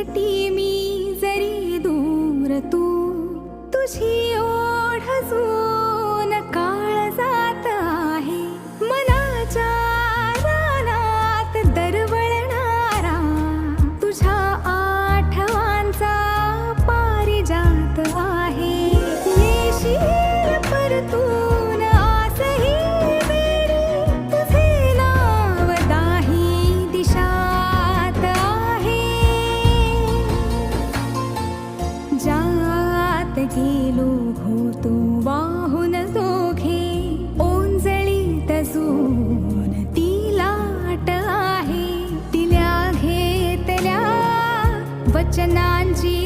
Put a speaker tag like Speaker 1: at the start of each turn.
Speaker 1: एकटी मी जरी दूर तू तुझी गेलो होतो वाहून दोघे ओंजळीत तसून ती लाट आहे. तिल्या घेतल्या वचनांची